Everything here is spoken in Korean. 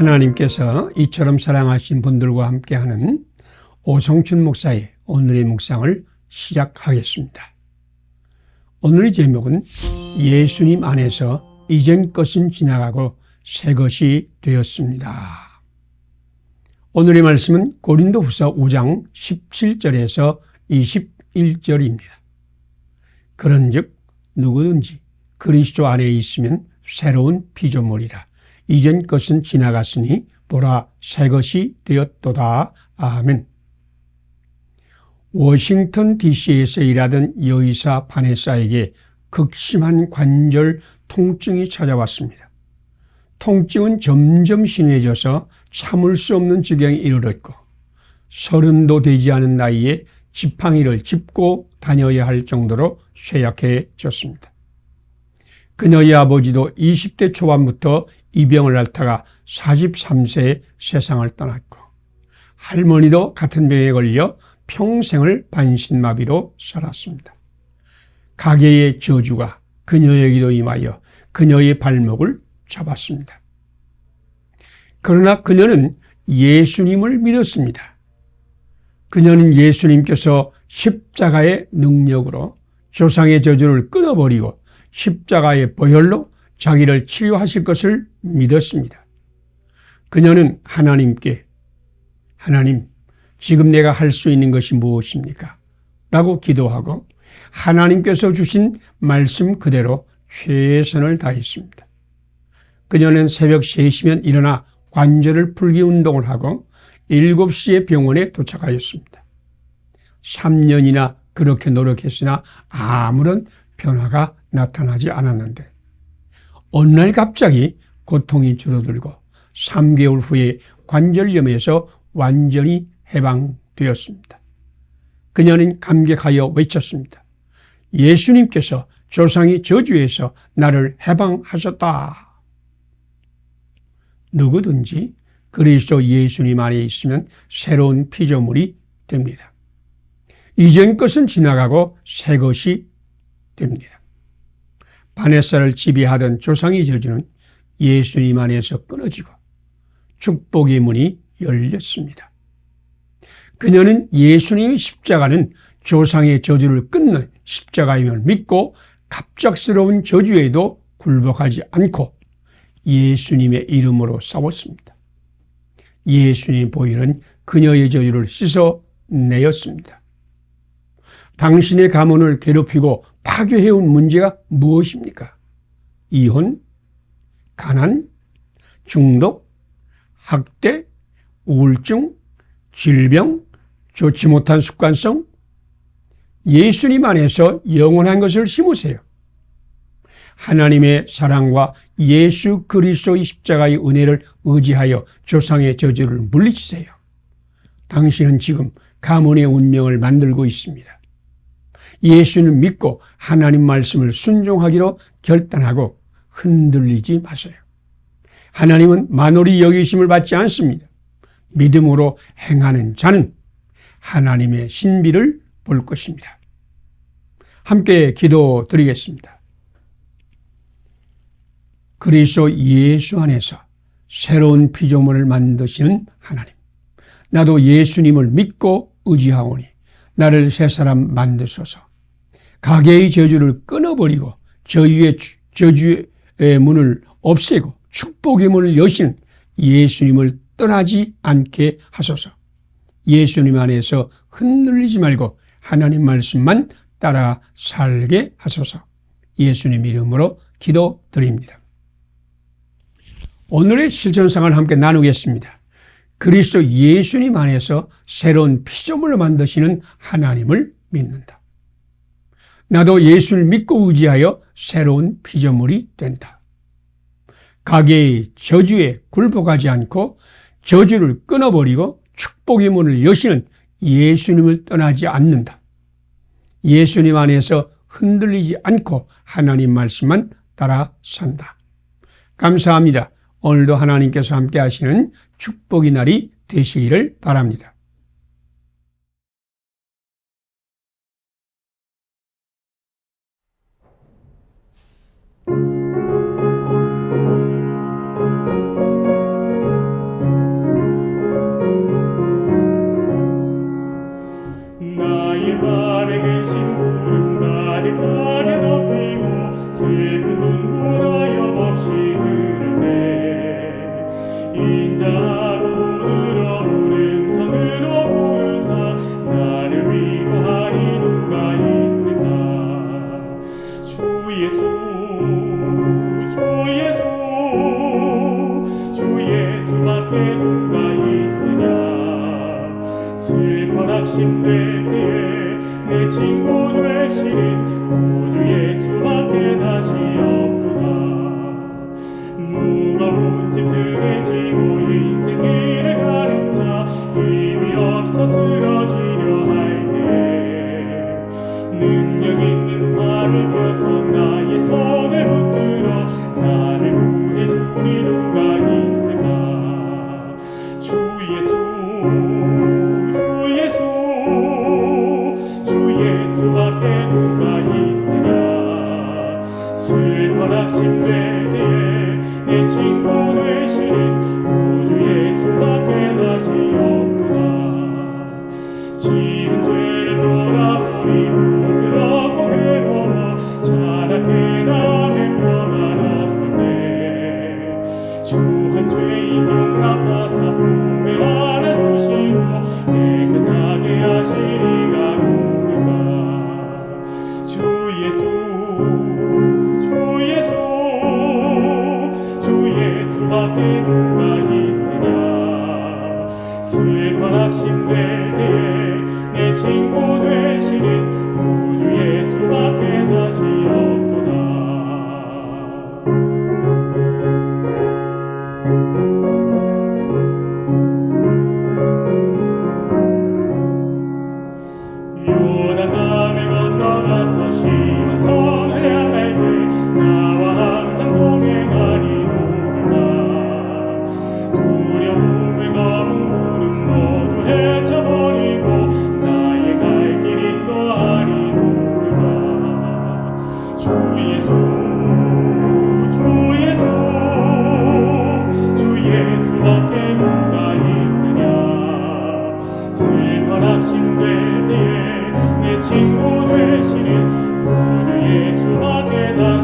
하나님께서 이처럼 사랑하신 분들과 함께하는 오성춘 목사의 오늘의 묵상을 시작하겠습니다. 오늘의 제목은 예수님 안에서 이전 것은 지나가고 새 것이 되었습니다. 오늘의 말씀은 고린도 후서 5장 17절에서 21절입니다. 그런 즉, 누구든지 그리스도 안에 있으면 새로운 피조물이라. 이전 것은 지나갔으니 보라 새 것이 되었도다. 아멘. 워싱턴 DC에서 일하던 여의사 바네사에게 극심한 관절 통증이 찾아왔습니다. 통증은 점점 심해져서 참을 수 없는 지경에 이르렀고 서른도 되지 않은 나이에 지팡이를 짚고 다녀야 할 정도로 쇠약해졌습니다. 그녀의 아버지도 20대 초반부터 이 병을 앓다가 43세에 세상을 떠났고 할머니도 같은 병에 걸려 평생을 반신마비로 살았습니다. 가게의 저주가 그녀에게도 임하여 그녀의 발목을 잡았습니다. 그러나 그녀는 예수님을 믿었습니다. 그녀는 예수님께서 십자가의 능력으로 조상의 저주를 끊어버리고 십자가의 보혈로 자기를 치료하실 것을 믿었습니다. 그녀는 하나님께 하나님, 지금 내가 할 수 있는 것이 무엇입니까? 라고 기도하고 하나님께서 주신 말씀 그대로 최선을 다했습니다. 그녀는 새벽 3시면 일어나 관절을 풀기 운동을 하고 7시에 병원에 도착하였습니다. 3년이나 그렇게 노력했으나 아무런 변화가 나타나지 않았는데 어느 날 갑자기 고통이 줄어들고 3개월 후에 관절염에서 완전히 해방되었습니다. 그녀는 감격하여 외쳤습니다. 예수님께서 조상의 저주에서 나를 해방하셨다. 누구든지 그리스도 예수님 안에 있으면 새로운 피조물이 됩니다. 이전 것은 지나가고 새 것이 됩니다. 바네사를 지배하던 조상의 저주는 예수님 안에서 끊어지고 축복의 문이 열렸습니다. 그녀는 예수님의 십자가는 조상의 저주를 끊는 십자가임을 믿고 갑작스러운 저주에도 굴복하지 않고 예수님의 이름으로 싸웠습니다. 예수님 보이는 그녀의 저주를 씻어내었습니다. 당신의 가문을 괴롭히고 파괴해온 문제가 무엇입니까? 이혼, 가난, 중독, 학대, 우울증, 질병, 좋지 못한 습관성, 예수님 안에서 영원한 것을 심으세요. 하나님의 사랑과 예수 그리스도의 십자가의 은혜를 의지하여 조상의 저주를 물리치세요. 당신은 지금 가문의 운명을 만들고 있습니다. 예수를 믿고 하나님 말씀을 순종하기로 결단하고 흔들리지 마세요. 하나님은 만월이 여기심을 받지 않습니다. 믿음으로 행하는 자는 하나님의 신비를 볼 것입니다. 함께 기도 드리겠습니다. 그리스도 예수 안에서 새로운 피조물을 만드시는 하나님. 나도 예수님을 믿고 의지하오니 나를 새 사람 만드소서. 가게의 저주를 끊어버리고 저주의, 저주의 문을 없애고 축복의 문을 여신 예수님을 떠나지 않게 하소서. 예수님 안에서 흔들리지 말고 하나님 말씀만 따라 살게 하소서. 예수님 이름으로 기도드립니다. 오늘의 실천상을 함께 나누겠습니다. 그리스도 예수님 안에서 새로운 피조물을 만드시는 하나님을 믿는다. 나도 예수를 믿고 의지하여 새로운 피조물이 된다. 가게의 저주에 굴복하지 않고 저주를 끊어버리고 축복의 문을 여시는 예수님을 떠나지 않는다. 예수님 안에서 흔들리지 않고 하나님 말씀만 따라 산다. 감사합니다. 오늘도 하나님께서 함께 하시는 축복의 날이 되시기를 바랍니다. 슬픈 눈물 하염없이 흐를 때 인자하고 부드러운 음성으로 부르사 나를 위로하니 누가 있을까? 주 예수 주 예수 주 예수밖에 누가 있으냐 슬퍼 낙심될 때내 친구 되시는 우주 예수 밖에 없어 쓰러지려 할 때 능력 있는 발을 펴서 나의 손을 붙들어 나를 구해주리 누가 있을까? 주 예수 주 예수 주 예수밖에 누가 있으랴 슬퍼 낙심돼 Amen. 친구 되시는 구주 예수밖에 나